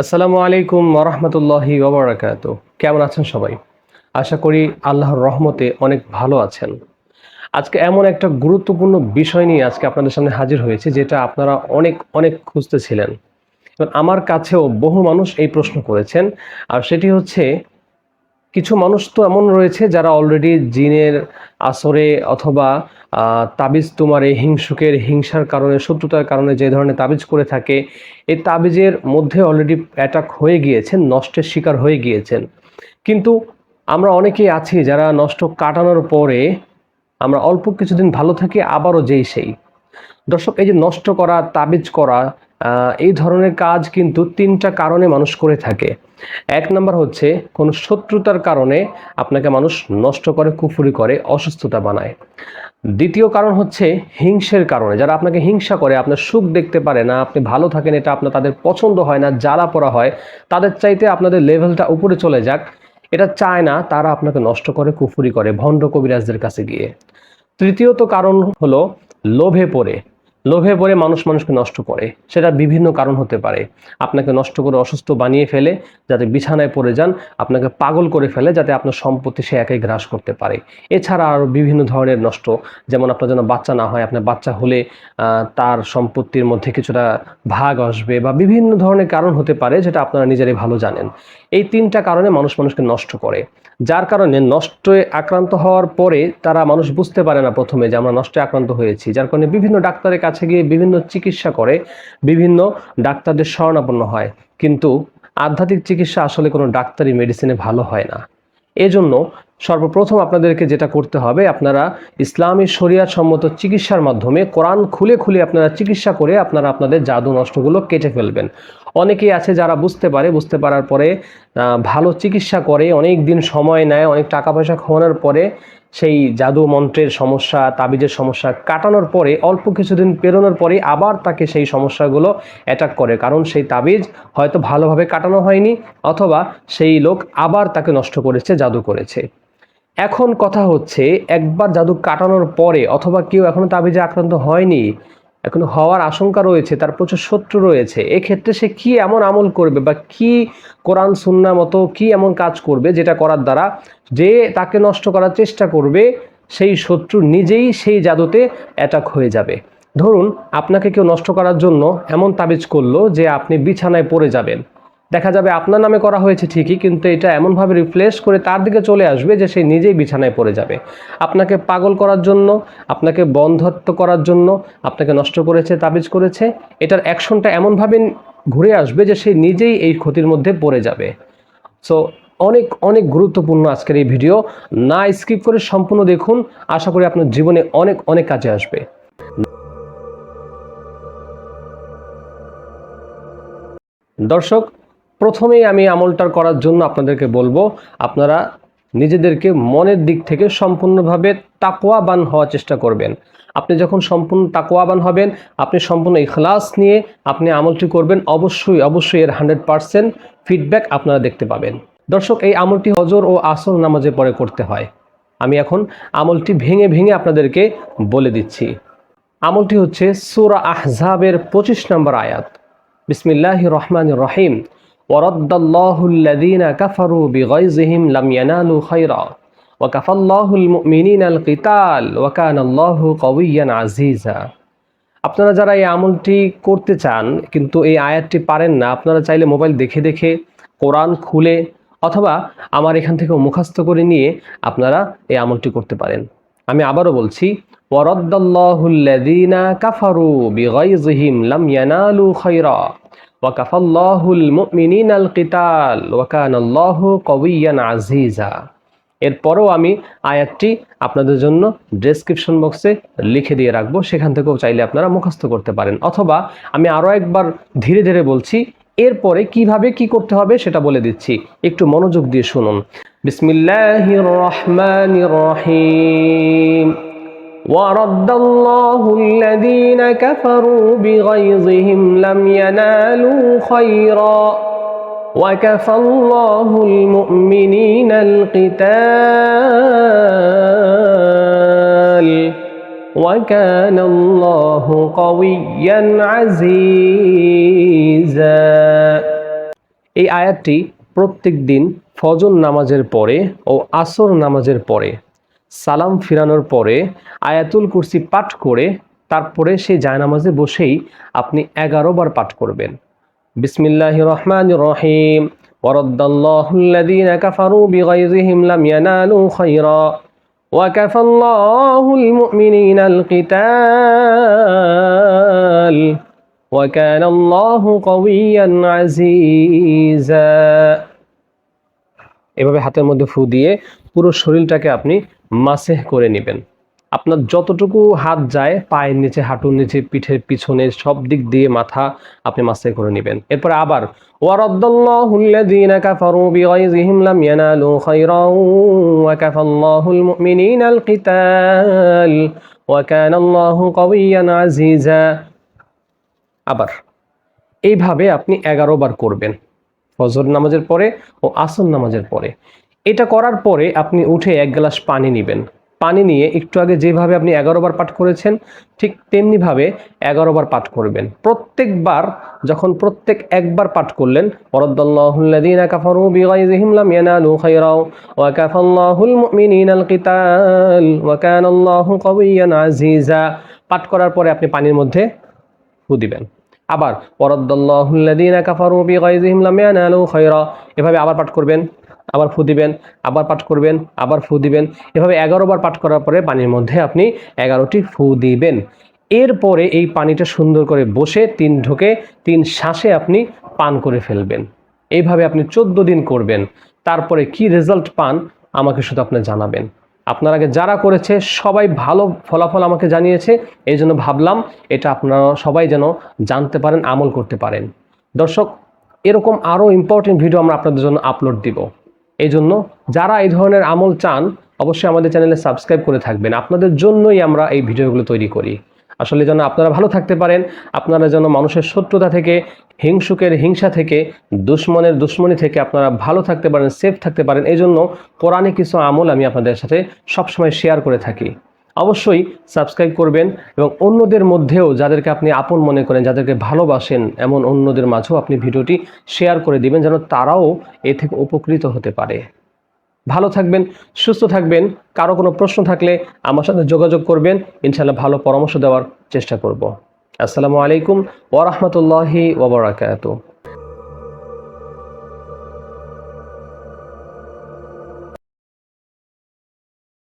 আসসালামু আলাইকুম ওরহমতুল্লাহি ওবরাকাত কেমন আছেন সবাই? আশা করি আল্লাহর রহমতে অনেক ভালো আছেন। আজকে এমন একটা গুরুত্বপূর্ণ বিষয় নিয়ে আজকে আপনাদের সামনে হাজির হয়েছে, যেটা আপনারা অনেক অনেক খুঁজতেছিলেন। আমার কাছেও বহু মানুষ এই প্রশ্ন করেছেন, আর সেটি হচ্ছে কিছু মানুষ তো এমন রয়েছে যারা অলরেডি জিনের আসরে অথবা তাবিজ তোমার এই হিংসুকের হিংসার কারণে, শত্রুতার কারণে যে ধরনের তাবিজ করে থাকে, এই তাবিজের মধ্যে অলরেডি অ্যাটাক হয়ে গিয়েছেন, নষ্টের শিকার হয়ে গিয়েছেন। কিন্তু আমরা অনেকেই আছি যারা নষ্ট কাটানোর পরে আমরা অল্প কিছুদিন ভালো থাকি, আবারও যেই সেই। দর্শক, এই যে নষ্ট করা, তাবিজ করা এই ধরনের কাজ কিন্তু তিনটা কারণে মানুষ করে থাকে। এক নম্বর হচ্ছে, কোনো শত্রুতার কারণে আপনাকে মানুষ নষ্ট করে, কুফুরি করে, অসুস্থতা বানায়। দ্বিতীয় কারণ হচ্ছে, হিংসের কারণে। যারা আপনাকে হিংসা করে, আপনার সুখ দেখতে পারে না, আপনি ভালো থাকেন, এটা আপনার তাদের পছন্দ হয় না, জ্বালা পড়া হয়, তাদের চাইতে আপনাদের লেভেলটা উপরে চলে যাক, এটা চায় না, তারা আপনাকে নষ্ট করে, কুফুরি করে, ভণ্ড কবিরাজদের কাছে গিয়ে। তৃতীয়ত কারণ হলো, লোভে পড়ে। লোভে পড়ে মানুষ মানুষকে নষ্ট করে। সেটা বিভিন্ন কারণ হতে পারে। আপনাকে নষ্ট করে অসুস্থ বানিয়ে ফেলে, যাতে বিছানায় পড়ে যান, আপনাকে পাগল করে ফেলে, যাতে আপনার সম্পত্তি সে একাই গ্রাস করতে পারে। এছাড়া আরও বিভিন্ন ধরনের নষ্ট, যেমন আপনার যেন বাচ্চা না হয়, আপনার বাচ্চা হলে তার সম্পত্তির মধ্যে কিছুটা ভাগ আসবে বা বিভিন্ন ধরনের কারণ হতে পারে, যেটা আপনারা নিজেরাই ভালো জানেন। এই তিনটা কারণে মানুষ মানুষকে নষ্ট করে। যার কারণে নষ্টে আক্রান্ত হওয়ার পরে তারা মানুষ বুঝতে পারে না প্রথমে যে আমরা নষ্টে আক্রান্ত হয়েছি। যার কারণে বিভিন্ন ডাক্তারের কাছে গিয়ে বিভিন্ন চিকিৎসা করে, বিভিন্ন ডাক্তারদের শরণাপন্ন হয়। কিন্তু আধ্যাত্মিক চিকিৎসা আসলে কোনো ডাক্তারি মেডিসিনে ভালো হয় না। এজন্য সর্বপ্রথম আপনাদেরকে যেটা করতে হবে, আপনারা ইসলামী শরিয়াত সম্মত চিকিৎসার মাধ্যমে কোরআন খুলে খুলে আপনারা চিকিৎসা করে আপনারা আপনাদের জাদু নষ্টগুলো কেটে ফেলবেন। অনেকেই আছে যারা বুঝতে পারে, বুঝতে পারার পরে ভালো চিকিৎসা করে অনেক দিন সময় নেয়, অনেক টাকা পয়সা খাওয়ানোর পরে সেই জাদু মন্ত্রের সমস্যা, তাবিজের সমস্যা কাটানোর পরে, অল্প কিছুদিন পেরোনোর পরে আবার তাকে সেই সমস্যাগুলো অ্যাটাক করে। কারণ সেই তাবিজ হয়তো ভালোভাবে কাটানো হয়নি অথবা সেই লোক আবার তাকে নষ্ট করেছে, জাদু করেছে। এখন কথা হচ্ছে, একবার জাদু কাটানোর পরে অথবা কেউ এখনও তাবিজে আক্রান্ত হয়নি এখন হওয়ার আশঙ্কা রয়েছে, তার প্রচুর শত্রু রয়েছে। এক্ষেত্রে সে কি এমন আমল করবে বা কি কোরআন সুন্না মতো কি এমন কাজ করবে যেটা করার দ্বারা যে তাকে নষ্ট করার চেষ্টা করবে, সেই শত্রু নিজেই সেই জাদুতে অ্যাটাক হয়ে যাবে। ধরুন, আপনাকে কেউ নষ্ট করার জন্য এমন তাবিজ করল যে আপনি বিছানায় পড়ে যাবেন। দেখা যাবে আপনার নামে করা হয়েছে ঠিকই, কিন্তু এটা এমনভাবে রিপ্লেস করে তার দিকে চলে আসবে যে সে নিজেই বিছানায় পড়ে যাবে। আপনাকে পাগল করার জন্য, আপনাকে বন্ধত্ব করার জন্য, আপনাকে নষ্ট করেছে, তাবিজ করেছে, এটার অ্যাকশনটা এমনভাবে ঘুরে আসবে যে সে নিজেই এই ক্ষতির মধ্যে পড়ে যাবে। সো অনেক অনেক গুরুত্বপূর্ণ আজকের এই ভিডিও না স্কিপ করে সম্পূর্ণ দেখুন। আশা করি আপনার জীবনে অনেক অনেক কাজে আসবে। দর্শক প্রথমেই আমি আমলটার করার জন্য আপনাদেরকে বলব, আপনারা নিজেদেরকে মনের দিক থেকে সম্পূর্ণভাবে তাকোয়াবান হওয়ার চেষ্টা করবেন। আপনি যখন সম্পূর্ণ তাকোয়াবান হবেন, আপনি সম্পূর্ণ ইখলাস নিয়ে আপনি আমলটি করবেন, অবশ্যই অবশ্যই এর হান্ড্রেড পারসেন্ট ফিডব্যাক আপনারা দেখতে পাবেন। দর্শক, এই আমলটি হজর ও আসর নামাজে পরে করতে হয়। আমি এখন আমলটি ভেঙে ভেঙে আপনাদেরকে বলে দিচ্ছি। আমলটি হচ্ছে সুরা আহজাবের পঁচিশ নম্বর আয়াত। বিসমিল্লাহ রহমান রহিম। ورد الله الذين كفروا بغيظهم لم ينالوا خيرا وكفى الله المؤمنين القتال وكان الله قويا عزيزا আপনারা যারা এই আমলটি করতে চান কিন্তু এই আয়াতটি পারেন না আপনারা চাইলে মোবাইল দেখে দেখে কোরআন খুলে অথবা আমার এখান থেকে মুখস্থ করে নিয়ে আপনারা এই আমলটি করতে পারেন আমি আবারও বলছি ওয়ারাদ্দাল্লাহুল্লাযীনা কাফারু বিগাইযিহিম লাম ইয়ানালু খায়রা ওয়া কাফাল্লাহুল মুমিনিনাল কিতাল ওয়া কানাল্লাহু কাওয়িয়ান আজিজা এরপরেও আমি আয়াতটি আপনাদের জন্য ডেসক্রিপশন বক্সে লিখে দিয়ে রাখবো সেখান থেকেও চাইলে আপনারা মুখস্থ করতে পারেন অথবা আমি আরও একবার ধীরে ধীরে বলছি এরপরে কিভাবে কি করতে হবে সেটা বলে দিচ্ছি একটু মনোযোগ দিয়ে শুনুন বিসমিল্লাহির রহমানির রহিম ورد الله الذين كفروا بغيظهم لم ينالوا خيرا وكفى الله المؤمنين القتال وكان الله قويا عزيزا এই আয়াতটি প্রত্যেক দিন ফজর নামাজের পরে ও আসর নামাজের পরে সালাম ফিরানোর পরে আয়াতুল কুরসি পাঠ করে তারপরে সেই জায়নামাজে বসেই আপনি এগারো বার পাঠ করবেন বিসমিল্লাহ রহমান রহিম ورد الله الذين كفروا بغيظهم لم ينالوا خيرا وكفى الله المؤمنين القتال وكان الله قويا عزيزا এভাবে হাতের মধ্যে ফু দিয়ে পুরো শরীরটাকে আপনি মাসেহ করে নেবেন আপনার যতটুকু হাত যায়, পায়ের নিচে, হাঁটুর নিচে, পিঠের পিছনে, সব দিক দিয়ে মাথা আপনি মাসে করে নেবেন। এরপরে আবার আবার, এইভাবে আপনি এগারো বার করবেন, ফজর নামাজের পরে ও আসর নামাজের পরে। এটা করার পরে আপনি উঠে এক গ্লাস পানি নেবেন। পানি নিয়ে একটু আগে যেভাবে আপনি এগারো বার পাঠ করেছেন, ঠিক তেমনিভাবে এগারো বার পাঠ করবেন। প্রত্যেকবার, যখন প্রত্যেক একবার পাঠ করলেন কাফারু আজিজা পাঠ করার পরে আপনি পানির মধ্যে ফু দিবেন। আবার ওরদ্দাল্লাহুল্লাযীনা কাফারু বিগাইযিহিম লাম ইয়ানালু খায়রা এভাবে আবার পাঠ করবেন। আবার ফু দিবেন, আবার পাঠ করবেন, আবার ফু দিবেন। এভাবে বার পাঠ করার পরে পানির মধ্যে আপনি এগারোটি ফু দিবেন। এরপরে এই পানিটা সুন্দর করে বসে তিন ঢোকে, তিন শ্বাসে আপনি পান করে ফেলবেন। এইভাবে আপনি চোদ্দ দিন করবেন। তারপরে কি রেজাল্ট পান আমাকে শুধু আপনি জানাবেন। আপনার আগে যারা করেছে, সবাই ভালো ফলাফল আমাকে জানিয়েছে এই জন্য ভাবলাম এটা আপনারা সবাই যেন জানতে পারেন, আমল করতে পারেন। দর্শক, এরকম আরও ইম্পর্টেন্ট ভিডিও আমরা আপনাদের জন্য আপলোড দিব। এই জন্য যারা এই ধরনের আমল চান, অবশ্যই আমাদের চ্যানেলে সাবস্ক্রাইব করে থাকবেন। আপনাদের জন্যই আমরা এই ভিডিওগুলো তৈরি করি। আসলে যেন আপনারা ভালো থাকতে পারেন, আপনারা যেন মানুষের শত্রুতা থেকে, হিংসুকের হিংসা থেকে, দুশ্মনের দুশ্মনী থেকে আপনারা ভালো থাকতে পারেন সেফ থাকতে পারেন। এই জন্য কোরআনে কিছু আমল আমি আপনাদের সাথে সবসময় শেয়ার করে থাকি। অবশ্যই সাবস্ক্রাইব করবেন এবং অন্যদের মধ্যেও যাদেরকে আপনি আপন মনে করেন, যাদেরকে ভালোবাসেন, এমন অন্যদের মাঝেও আপনি ভিডিওটি শেয়ার করে দিবেন যেন তারাও এ থেকে উপকৃত হতে পারে। ভালো থাকবেন, সুস্থ থাকবেন, কারও কোনো প্রশ্ন থাকলে আমার সাথে যোগাযোগ করবেন ইনশাল্লাহ ভালো পরামর্শ দেওয়ার চেষ্টা করব। আসসালামু আলাইকুম ওরহমতুল্লাহি ওবরাকাতু